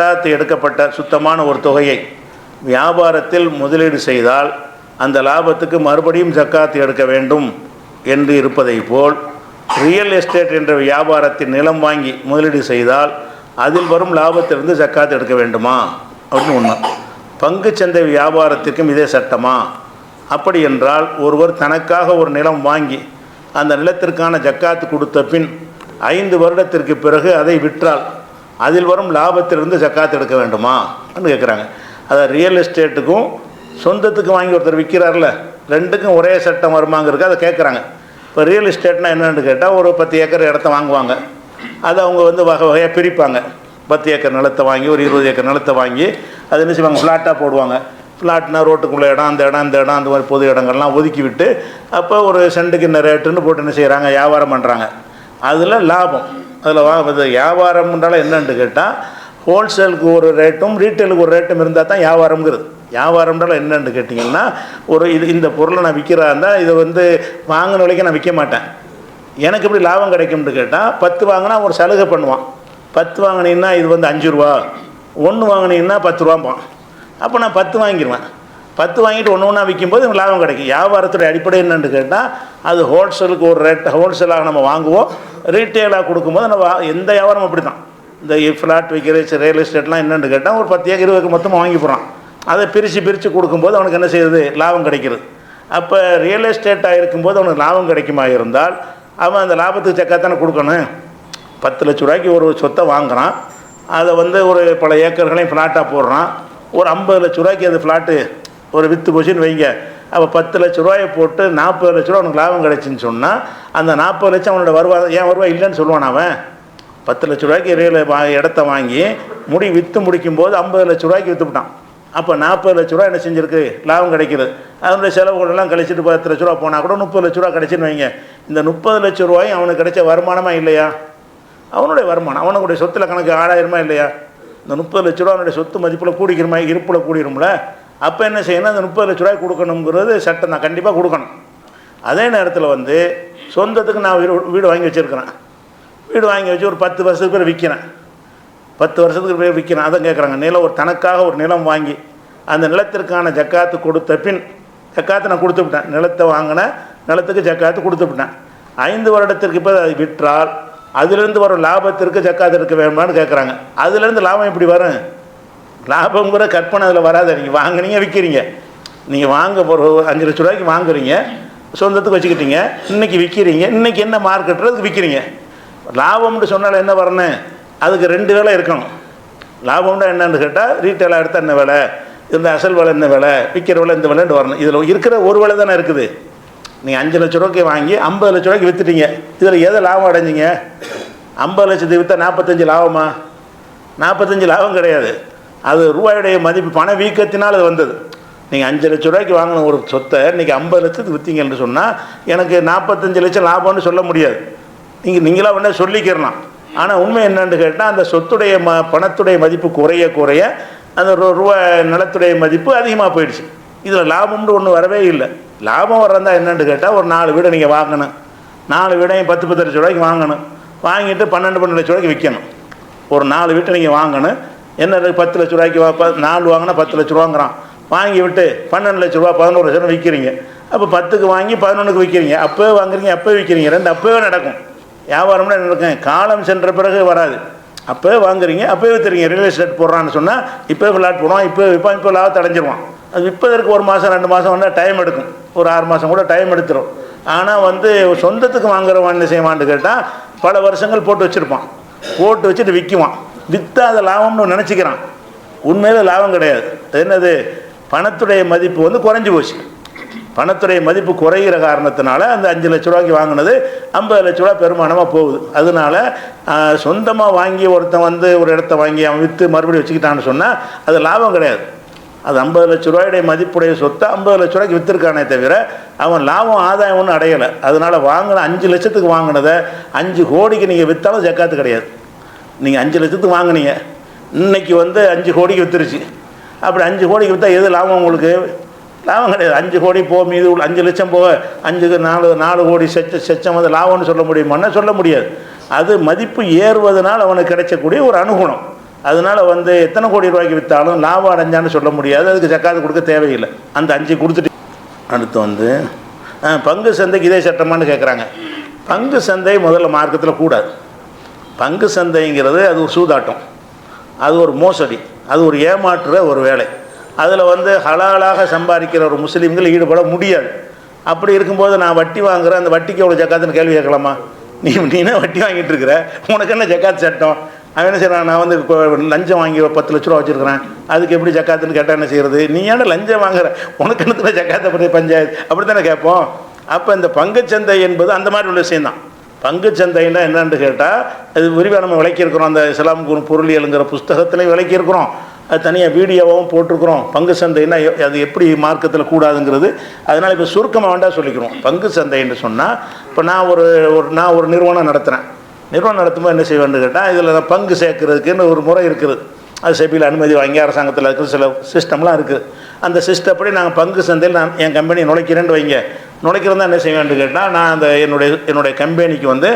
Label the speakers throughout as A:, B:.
A: ஜக்காத்து எடுக்கப்பட்ட சுத்தமான ஒரு தொகையை வியாபாரத்தில் முதலீடு செய்தால் அந்த லாபத்துக்கு மறுபடியும் ஜக்காத்து எடுக்க வேண்டும் என்று இருப்பதை போல் ரியல் எஸ்டேட் என்ற வியாபாரத்தின் நிலம் வாங்கி முதலீடு செய்தால் அதில் வரும் லாபத்திலிருந்து ஜக்காத்து எடுக்க வேண்டுமா? அப்படின்னு ஒன்று பங்குச்சந்தை வியாபாரத்திற்கும் இதே சட்டமா? அப்படி என்றால் ஒருவர் தனக்காக ஒரு நிலம் வாங்கி அந்த நிலத்திற்கான ஜக்காத்து கொடுத்த பின் ஐந்து வருடத்திற்கு பிறகு அதை விற்றால் அதில் வரும் லாபத்திலிருந்து ஜக்காத்து எடுக்க வேண்டுமா? அப்படின்னு கேட்குறாங்க அதை ரியல் எஸ்டேட்டுக்கும் சொந்தத்துக்கு வாங்கி ஒருத்தர் விற்கிறார்ல ரெண்டுக்கும் ஒரே சட்டம் வருமாங்கிறது அதை கேட்குறாங்க இப்போ ரியல் எஸ்டேட்னா என்னென்னு கேட்டால் ஒரு பத்து ஏக்கர் இடத்த வாங்குவாங்க. அதை அவங்க வந்து வகை வகையாக பிரிப்பாங்க. பத்து ஏக்கர் நிலத்தை வாங்கி ஒரு இருபது ஏக்கர் நிலத்தை வாங்கி அது என்ன செய்வாங்க? ஃப்ளாட்டாக போடுவாங்க. ஃப்ளாட்னா ரோட்டுக்குள்ளே இடம் அந்த இடம் அந்த இடம் அந்த மாதிரி பொது இடங்கள்லாம் ஒதுக்கி விட்டு அப்போ ஒரு சென்டுக்கு இந்த ரேட்டுன்னு போட்டு என்ன செய்கிறாங்க வியாபாரம் பண்ணுறாங்க அதில் லாபம். அதில் வா இது வியாபாரம்ன்றால என்னென்னு கேட்டால் ஹோல்சேலுக்கு ஒரு ரேட்டும் ரீட்டைலுக்கு ஒரு ரேட்டும் இருந்தால் தான் வியாபாரம்ங்கிறது. வியாபாரம்ன்றால என்னென்னு கேட்டிங்கன்னா ஒரு இது இந்த பொருளை நான் விற்கிறா இருந்தால் இதை வந்து வாங்கின விலைக்கு நான் விற்க மாட்டேன். எனக்கு எப்படி லாபம் கிடைக்கும்னு கேட்டால் பத்து வாங்கினா ஒரு சலுகை பண்ணுவான். பத்து வாங்கினீங்கன்னா இது வந்து அஞ்சு ரூபா. ஒன்று வாங்கினீங்கன்னா பத்து ரூபாம்பான். அப்போ நான் பத்து வாங்கிடுவேன் பத்து வாங்கிட்டு ஒன்று ஒன்றா விற்கும்போது லாபம் கிடைக்கும். வியாபாரத்துடைய அடிப்படை என்னென்னு கேட்டால் அது ஹோல்சேலுக்கு ஒரு ரேட் ஹோல்சேலாக நம்ம வாங்குவோம். ரீட்டெயிலாக கொடுக்கும்போது நம்ம எந்த வியாபாரம் அப்படி தான் இந்த ஃப்ளாட் விற்கிற ரியல் எஸ்டேட்லாம் என்னென்னு கேட்டால் ஒரு பத்து ஏக்கர் இருபது மொத்தமாக வாங்கி போகிறான் அதை பிரித்து பிரித்து கொடுக்கும்போது அவனுக்கு என்ன செய்யுது? லாபம் கிடைக்கிறது. அப்போ ரியல் எஸ்டேட்டாக இருக்கும்போது அவனுக்கு லாபம் கிடைக்குமா இருந்தால் அவன் அந்த லாபத்துக்கு சக்காத்தானே கொடுக்கணும். பத்து லட்ச ரூபாய்க்கு ஒரு சொத்தை வாங்குகிறான் அதை வந்து ஒரு பல ஏக்கர்களையும் ஃப்ளாட்டாக போடுறான். ஒரு ஐம்பது லட்ச ரூபாய்க்கு அது ஃப்ளாட்டு ஒரு விற்று போச்சுன்னு வைங்க. அப்போ பத்து லட்ச ரூபாயை போட்டு நாற்பது லட்ச ரூபா அவனுக்கு லாபம் கிடைச்சின்னு சொன்னால் அந்த நாற்பது லட்சம் அவனோட வருவாய் ஏன் வருவாய் இல்லைன்னு சொல்லுவான் அவன்? பத்து லட்ச ரூபாய்க்கு ரியல் வா இடத்த வாங்கி முடி விற்று முடிக்கும்போது ஐம்பது லட்ச ரூபாய்க்கு விற்றுவிட்டான் அப்போ நாற்பது லட்ச ரூபா என்ன செஞ்சுருக்கு? லாபம் கிடைக்குது. அதனுடைய செலவுகளெல்லாம் கழிச்சிட்டு பத்து லட்ச ரூபா போனால் கூட முப்பது லட்ச ரூபா கிடைச்சின்னு வைங்க. இந்த முப்பது லட்ச ரூபாயும் அவனுக்கு கிடைச்ச வருமானமா இல்லையா? அவனுடைய வருமானம் அவனுடைய சொத்துல கணக்கு ஆறாயிரமா இல்லையா? இந்த முப்பது லட்ச ரூபா அவனுடைய சொத்து மதிப்பில் கூடிக்கிறமா இருப்பில் கூடிரும்ல. அப்போ என்ன செய்யணும்? அந்த முப்பது லட்ச ரூபாய் கொடுக்கணுங்கிறது சட்டம் தான் கண்டிப்பாக கொடுக்கணும். அதே நேரத்தில் வந்து சொந்தத்துக்கு நான் வீடு வீடு வாங்கி வச்சுருக்கிறேன். வீடு வாங்கி வச்சு ஒரு பத்து வருஷத்துக்கு பேர் விற்கிறேன் பத்து வருஷத்துக்கு பேர் விற்கிறேன் அதான் கேட்குறாங்க நிலம் ஒரு தனக்காக ஒரு நிலம் வாங்கி அந்த நிலத்திற்கான ஜக்காத்து கொடுத்த பின் ஜக்காத்து நான் கொடுத்து விட்டேன். நிலத்தை வாங்கின நிலத்துக்கு ஜக்காத்து கொடுத்து விட்டேன். ஐந்து வருடத்திற்கு இப்போ அதை விற்றால் அதிலிருந்து வரும் லாபத்திற்கு ஜக்காத்து எடுக்க வேணுமான்னு கேட்குறாங்க அதுலேருந்து லாபம் எப்படி வரும்? லாபங்கிற கற்பனை அதில் வராது. நீங்கள் வாங்கினீங்க விற்கிறீங்க நீங்கள் வாங்க ஒரு அஞ்சு லட்ச ரூபாய்க்கு வாங்குறீங்க சொந்தத்துக்கு வச்சுக்கிட்டீங்க இன்னைக்கு விற்கிறீங்க இன்னைக்கு என்ன மார்க்கெட்டுறதுக்கு விற்கிறீங்க லாபம்னு சொன்னால் என்ன வரணும்? அதுக்கு ரெண்டு வேலை இருக்கணும். லாபம்னா என்னன்னு கேட்டால் ரீட்டைலாக எடுத்தால் என்ன விலை? இந்த அசல் விலை என்ன விலை? விற்கிற விலை இந்த விலைன்னு வரணும். இதில் இருக்கிற ஒரு விலை தானே இருக்குது. நீங்கள் அஞ்சு லட்ச ரூபாய்க்கு வாங்கி ஐம்பது லட்ச ரூபாய்க்கு விற்றுட்டீங்க இதில் எதை லாபம் அடைஞ்சிங்க? ஐம்பது லட்சத்துக்கு விற்றா நாற்பத்தஞ்சு லாபமா? நாற்பத்தஞ்சு லாபம் கிடையாது. அது ரூபாயுடைய மதிப்பு பண வீக்கத்தினால் அது வந்தது. நீங்கள் அஞ்சு லட்ச ரூபாய்க்கு வாங்கின ஒரு சொத்தை இன்றைக்கி ஐம்பது லட்சத்துக்கு விற்றீங்கன்னு சொன்னால் எனக்கு நாற்பத்தஞ்சு லட்சம் லாபம்னு சொல்ல முடியாது. நீங்கள் நீங்களாக வேணால் சொல்லிக்கிறலாம். ஆனால் உண்மை என்னன்னு கேட்டால் அந்த சொத்துடைய ம பணத்துடைய மதிப்பு குறைய குறைய அந்த ரூ- ரூபாய் நிலத்துடைய மதிப்பு அதிகமாக போயிடுச்சு. இதில் லாபம்னு ஒன்று வரவே இல்லை. லாபம் வர்றதா என்னென்னு கேட்டால் ஒரு நாலு வீடை நீங்கள் வாங்கணும். நாலு வீடையும் பத்து பத்து லட்ச ரூபாய்க்கு வாங்கணும். வாங்கிட்டு பன்னெண்டு பன்னெண்டு லட்ச ரூபாய்க்கு விற்கணும் ஒரு நாலு வீட்டை நீங்கள் வாங்கணும். என்ன பத்து லட்ச ரூபாய்க்கு வா நாலு வாங்கினா பத்து லட்ச ரூபாங்கிறான். வாங்கி விட்டு பன்னெண்டு லட்ச ரூபா பதினோரு லட்ச ரூபா விற்கிறீங்க அப்போ பத்துக்கு வாங்கி பதினொன்றுக்கு விற்கிறீங்க அப்போவே வாங்குறீங்க அப்போவே விற்கிறீங்க ரெண்டு அப்போவே நடக்கும். வியாபாரம்னா நடக்கும்? காலம் சென்ற பிறகு வராது. அப்போவே வாங்குறீங்க அப்போவே விற்றுறீங்க ரியல் எஸ்டேட் போடுறான்னு சொன்னால் இப்போவே ஃப்ளாட் போடுவான் இப்போ விற்பான் இப்போ லாபத்தை அடைஞ்சிருவான். அது விற்பதற்கு ஒரு மாதம் ரெண்டு மாதம் வந்தால் டைம் எடுக்கும். ஒரு ஆறு மாதம் கூட டைம் எடுத்துரும். ஆனால் வந்து சொந்தத்துக்கு வாங்குறவன் என்ன செய்வான்னு கேட்டால் பல வருஷங்கள் போட்டு வச்சுருப்பான். போட்டு வச்சுட்டு விற்குவான் விற்றா அதை லாபம்னு நினச்சிக்கிறான். உண்மையில் லாபம் கிடையாது. என்னது? பணத்துடைய மதிப்பு வந்து குறைஞ்சி போச்சு. பணத்துடைய மதிப்பு குறைகிற காரணத்தினால அந்த அஞ்சு லட்ச ரூபாய்க்கு வாங்கினது ஐம்பது லட்ச ரூபா பெருமானமாக போகுது. அதனால சொந்தமாக வாங்கி ஒருத்தன் வந்து ஒரு இடத்த வாங்கி அவன் விற்று மறுபடியும் வச்சுக்கிட்டான்னு சொன்னால் அது லாபம் கிடையாது. அது ஐம்பது லட்ச ரூபாயுடைய மதிப்புடைய சொத்தை ஐம்பது லட்ச ரூபாய்க்கு விற்றுருக்கானே தவிர அவன் லாபம் ஆதாயம் ஒன்றும் அடையலை. அதனால் வாங்கின அஞ்சு லட்சத்துக்கு வாங்கினதை அஞ்சு கோடிக்கு நீங்கள் விற்றாலும் ஜக்காத்து கிடையாது. நீங்கள் அஞ்சு லட்சத்துக்கு வாங்கினீங்க. இன்னைக்கு வந்து அஞ்சு கோடிக்கு விற்றுருச்சு அப்படி அஞ்சு கோடிக்கு விற்றா எது லாபம் உங்களுக்கு? லாபம் கிடையாது. அஞ்சு கோடி போக மீது உள்ள அஞ்சு லட்சம் போக அஞ்சுக்கு நாலு நாலு கோடி செச்ச செச்சம் வந்து லாபம்னு சொல்ல முடியுமான்னா சொல்ல முடியாது. அது மதிப்பு ஏறுவதனால் அவனுக்கு கிடைக்கக்கூடிய ஒரு அனுகுணம். அதனால் வந்து எத்தனை கோடி ரூபாய்க்கு விற்றாலும் லாபம் அடைஞ்சான்னு சொல்ல முடியாது. அதுக்கு ஜக்காத்து கொடுக்க தேவையில்லை. அந்த அஞ்சு கொடுத்துட்டு அடுத்து வந்து பங்கு சந்தைக்கு இதே சட்டமான்னு கேட்குறாங்க பங்கு சந்தை முதல்ல மார்க்கத்தில் கூடாது. பங்கு சந்தைங்கிறது அது ஒரு சூதாட்டம். அது ஒரு மோசடி. அது ஒரு ஏமாற்றுற ஒரு வேலை. அதில் வந்து ஹலாலாக சம்பாதிக்கிற ஒரு முஸ்லீம்கள் ஈடுபட முடியாது. அப்படி இருக்கும்போது நான் வட்டி வாங்குகிறேன் அந்த வட்டிக்கு எவ்வளோ ஜக்காத்துன்னு கேள்வி கேட்கலாமா? நீ என்ன வட்டி வாங்கிட்டு இருக்கிற? உனக்கு என்ன ஜக்காத் சட்டம்? அவன் என்ன செய்கிறான் நான் வந்து இப்போ லஞ்சம் வாங்கி பத்து லட்ச ரூபா வச்சுருக்கிறேன். அதுக்கு எப்படி ஜக்காத்துன்னு கேட்டால் என்ன செய்கிறது நீ ஏன்னா லஞ்சம் வாங்குற? உனக்கு என்னத்துல ஜக்காத்தை பற்றி பஞ்சாயத்து? அப்படி தானே கேட்போம். அப்போ இந்த பங்குச்சந்தை என்பது அந்த மாதிரி உள்ள விஷயம்தான். பங்கு சந்தைன்னா என்னன்னு கேட்டால் அது விரிவாக நம்ம விளக்கியிருக்கிறோம். அந்த இஸ்லாம் குரு பொருளியலுங்கிற புஸ்தகத்திலே விளக்கியிருக்கிறோம். அது தனியாக வீடியோவாகவும் போட்டிருக்கிறோம். பங்கு சந்தைன்னா அது எப்படி மார்க்கத்தில் கூடாதுங்கிறது. அதனால் இப்போ சுருக்கமாக வேண்டாம் சொல்லிக்கிறோம். பங்கு சந்தைன்னு சொன்னால் இப்போ நான் ஒரு ஒரு நான் ஒரு நிறுவனம் நடத்துகிறேன் நிறுவனம் நடத்தும்போது என்ன செய்வேன்னு கேட்டால் இதில் பங்கு சேர்க்கறதுக்குன்னு ஒரு முறை இருக்குது. அது செபியில் அனுமதி வாங்கி அரசாங்கத்தில் இருக்கிற சில சிஸ்டம்லாம் இருக்குது. அந்த சிஸ்டப்படி நாங்கள் பங்கு சந்தையில் நான் என் கம்பெனி நுழைக்கிறேன்னு வைங்க. நுழைக்கிறதா என்ன செய்வேன்னு கேட்டால் நான் அந்த என்னுடைய என்னுடைய கம்பெனிக்கு வந்து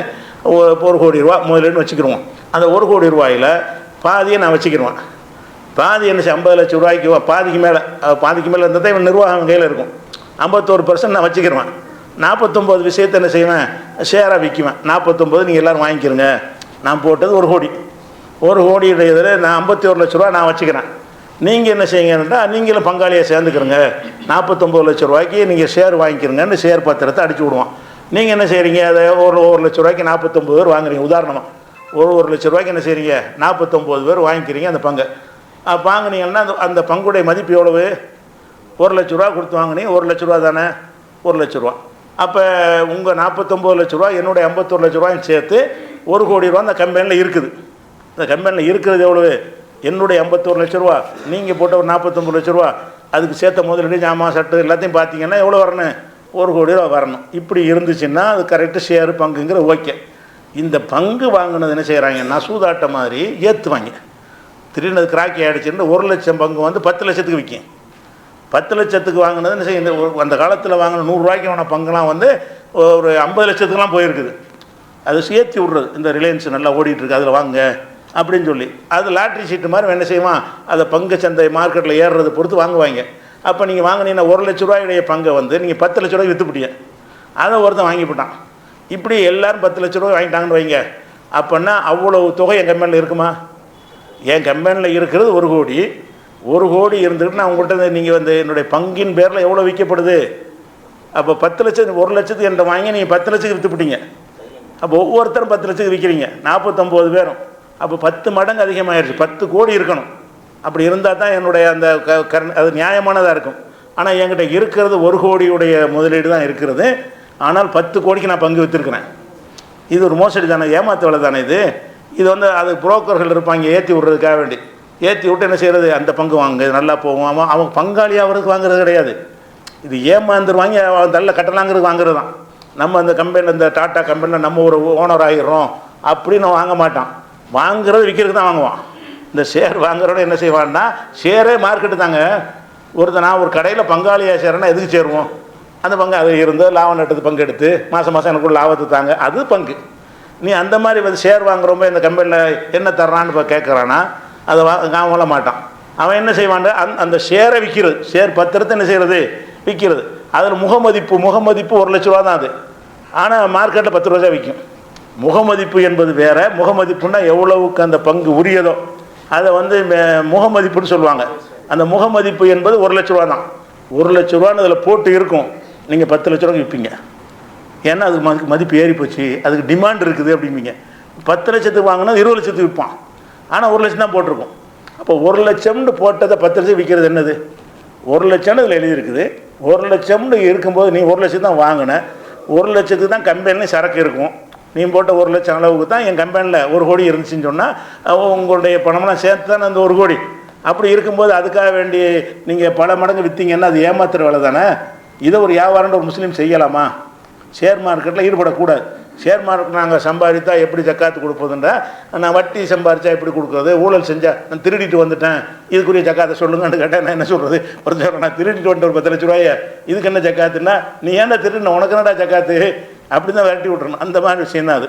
A: ஒரு கோடி ரூபா முதலீடுன்னு வச்சுக்கிடுவோம் அந்த ஒரு கோடி ரூபாயில் பாதியை நான் வச்சுக்கிடுவேன் பாதி என்ன ஐம்பது லட்சம் ரூபாய்க்கு பாதிக்கு மேலே பாதிக்கு மேலே இருந்தால் தான் இவன் நிர்வாகம் கையில் இருக்கும். ஐம்பத்தோரு பர்சன்ட் நான் வச்சுக்கிடுவேன் நாற்பத்தொம்போது விஷயத்தை என்ன செய்வேன் ஷேராக விற்குவேன் நாற்பத்தொம்போது நீங்கள் எல்லோரும் வாங்கிக்கிறங்க நான் போட்டது ஒரு கோடி. ஒரு கோடியுடைய இதில் நான் ஐம்பத்தி ஒரு லட்ச ரூபா நான் வச்சுக்கிறேன். நீங்கள் என்ன செய்யுங்கன்னா நீங்களும் பங்காளியாக சேர்ந்துக்கிறங்க. நாற்பத்தொம்பது லட்ச ரூபாய்க்கு நீங்கள் ஷேர் வாங்கிக்கிறங்கன்னு ஷேர் பத்திரத்தை அடிச்சு விடுவோம் நீங்கள் என்ன செய்கிறீங்க அதை ஒரு ஒரு லட்ச ரூபாய்க்கு நாற்பத்தொம்பது பேர் வாங்குறீங்க. உதாரணமாக ஒரு ஒரு லட்ச ரூபாய்க்கு என்ன செய்கிறீங்க நாற்பத்தொம்பது பேர் வாங்கிக்கிறீங்க அந்த பங்கை. வாங்கினீங்கன்னா வாங்குனீங்கன்னா அந்த அந்த பங்குடைய மதிப்பு எவ்வளவு? ஒரு லட்ச ரூபா கொடுத்து வாங்கினீங்க ஒரு லட்ச ரூபா தானே? ஒரு லட்ச ரூபா. அப்போ உங்கள் நாற்பத்தொம்பது லட்ச ரூபா என்னுடைய ஐம்பத்தொரு லட்ச ரூபாயும் சேர்த்து ஒரு கோடி ரூபா அந்த கம்பெனியில் இருக்குது. இந்த கம்பெனியில் இருக்கிறது எவ்வளவு? என்னுடைய ஐம்பத்தோரு லட்ச ரூபா நீங்கள் போட்ட ஒரு நாற்பத்தொம்பது லட்ச ரூபா அதுக்கு சேர்த்த முதலீடு ஜாமான் சட்டு எல்லாத்தையும் பார்த்தீங்கன்னா எவ்வளோ வரணும்? ஒரு கோடி ரூபா வரணும். இப்படி இருந்துச்சுன்னா அது கரெக்டு ஷேர் பங்குங்கிற ஓகே. இந்த பங்கு வாங்கினது என்ன செய்கிறாங்கன்னா சூதாட்ட மாதிரி ஏற்றுவாங்க திடீர்னு அது கிராக்கி ஆகிடுச்சுன்னு ஒரு லட்சம் பங்கு வந்து பத்து லட்சத்துக்கு விற்கும் பத்து லட்சத்துக்கு வாங்கினது என்ன செய்யும் அந்த காலத்தில் வாங்கின நூறுரூவாய்க்கு வாங்கின பங்குலாம் வந்து ஒரு ஐம்பது லட்சத்துக்குலாம் போயிருக்குது. அது சேர்த்து விட்றது. இந்த ரிலையன்ஸ் நல்லா ஓடிட்டுருக்கு அதில் வாங்க. அப்படின்னு சொல்லி. அது லாட்ரி சீட்டு மாதிரி என்ன செய்வான்? அதை பங்கு சந்தை மார்க்கெட்டில் ஏறுறது பொறுத்து வாங்குவாங்க. அப்போ நீங்கள் வாங்கினீங்கன்னா ஒரு லட்ச ரூபாயுடைய பங்கை வந்து நீங்கள் பத்து லட்ச ரூபாய் விற்றுப்பிட்டீங்க அதை ஒருத்தன் வாங்கிவிட்டான் இப்படி எல்லோரும் பத்து லட்ச ரூபாய் வாங்கிட்டாங்கன்னு வைங்க. அப்படின்னா அவ்வளவு தொகை என் கம்பெனியில் இருக்குமா? என் கம்பெனியில் இருக்கிறது ஒரு கோடி. ஒரு கோடி இருந்துக்கிட்டு நான் உங்கள்கிட்ட நீங்கள் வந்து என்னுடைய பங்கின் பேரில் எவ்வளோ விற்கப்படுது? அப்போ பத்து லட்சம் ஒரு லட்சத்துக்கு என்கிட்ட வாங்கி நீங்கள் பத்து லட்சத்துக்கு விற்றுப்பிட்டீங்க அப்போ ஒவ்வொருத்தரும் பத்து லட்சத்துக்கு விற்கிறீங்க நாற்பத்தொம்போது பேரும். அப்போ பத்து மடங்கு அதிகமாகிடுச்சு பத்து கோடி இருக்கணும். அப்படி இருந்தால் தான் என்னுடைய அந்த க கரண் அது நியாயமானதாக இருக்கும். ஆனால் என்கிட்ட இருக்கிறது ஒரு கோடியுடைய முதலீடு தான் இருக்கிறது. ஆனால் பத்து கோடிக்கு நான் பங்கு விற்றுருக்கிறேன் இது ஒரு மோசடி தானே ஏமாத்து வேலை தானே இது? இது வந்து அது புரோக்கர்கள் இருப்பாங்க ஏற்றி விட்றதுக்காக வேண்டி. ஏற்றி விட்டு என்ன செய்கிறது அந்த பங்கு வாங்க நல்லா போகும். அவன் அவன் பங்காளி அவருக்கு வாங்குறது கிடையாது. இது ஏமாந்துருவாங்க அவன் நல்ல கட்டலாங்கிறது வாங்குறது தான். நம்ம அந்த கம்பெனியில் இந்த டாட்டா கம்பெனியில் நம்ம ஒரு ஓனர் ஆகிடுறோம் அப்படின்னு வாங்க மாட்டான். வாங்குறது விற்கிறதுக்கு தான் வாங்குவான். இந்த ஷேர் வாங்குறவன என்ன செய்வான்னா ஷேரே மார்க்கெட்டு தாங்க. ஒருத்தர் நான் ஒரு கடையில் பங்காளியாக சேரேன்னா எதுக்கு சேருவோம்? அந்த பங்கு அது இருந்து லாபம் நட்டது பங்கு எடுத்து மாதம் மாதம் எனக்கு லாபத்தை தாங்க. அது பங்கு. நீ அந்த மாதிரி வந்து ஷேர் வாங்குறவங்க இந்த கம்பெனியில் என்ன தர்றான்னு இப்போ கேட்குறான்னா அதை வா வாங்க மாட்டான். அவன் என்ன செய்வான் அந்த அந்த ஷேரை விற்கிறது ஷேர் பத்திரத்தை என்ன செய்கிறது விற்கிறது அதில் முகமதிப்பு முகமதிப்பு ஒரு லட்ச ரூபா தான் அது ஆனால் மார்க்கெட்டில் பத்து ரூபா தான் விற்கும் முகமதிப்பு என்பது வேற. முகமதிப்புன்னா எவ்வளவுக்கு அந்த பங்கு உரியதோ. அதை வந்து முகமதிப்புன்னு சொல்லுவாங்க. அந்த முகமதிப்பு என்பது ஒரு லட்ச ரூபா தான். ஒரு லட்ச ரூபான்னு அதில் போட்டு இருக்கும். நீங்கள் பத்து லட்ச ரூபாய்க்கு விற்பீங்க ஏன்னா அது மதி- மதிப்பு ஏறி போச்சு. அதுக்கு டிமாண்ட் இருக்குது அப்படிம்பீங்க. பத்து லட்சத்துக்கு வாங்கினா இருபது லட்சத்துக்கு விற்பான் ஆனால் ஒரு லட்சம் தான் போட்டிருக்கும். அப்போ ஒரு லட்சம்னு போட்டதை பத்து லட்சம் விற்கிறது என்னது? ஒரு லட்சம்னு இதில் எழுதியிருக்குது. ஒரு லட்சம்னு இருக்கும்போது நீ ஒரு லட்சம் தான் வாங்கின. ஒரு லட்சத்துக்கு தான் கம்பெனியில் சரக்கு இருக்கும். நீ போட்ட ஒரு லட்சம் அளவுக்கு தான் என் கம்பெனியில் ஒரு கோடி இருந்துச்சுன்னு சொன்னால் உங்களுடைய பணம்லாம் சேர்த்து தானே அந்த ஒரு கோடி? அப்படி இருக்கும்போது அதுக்காக வேண்டி நீங்கள் பல மடங்கு விற்றீங்கன்னா அது ஏமாத்துற வேலை தானே? இதை ஒரு வியாபாரம்னு ஒரு முஸ்லீம் செய்யலாமா? ஷேர் மார்க்கெட்டில் ஈடுபடக்கூடாது. ஷேர் மார்க்கெட் நாங்கள் சம்பாதித்தா எப்படி ஜக்காத்து கொடுப்பதுன்றா நான் வட்டி சம்பாதிச்சா எப்படி கொடுக்குறது? ஊழல் செஞ்சால் நான் திருடிட்டு வந்துட்டேன். இதுக்குரிய ஜக்காத்தை சொல்லுங்கன்னு கேட்டேன் நான் என்ன சொல்கிறது ஒரு நான் திருடிட்டு வந்துட்டு ஒரு பத்து லட்ச ரூபாய. இதுக்கு என்ன ஜக்காத்துன்னா நீ ஏன்டா திருடின? உனக்கு என்னடா ஜக்காத்து? அப்படி தான் விரட்டி விட்றணும் அந்த மாதிரி விஷயம் தான் அது.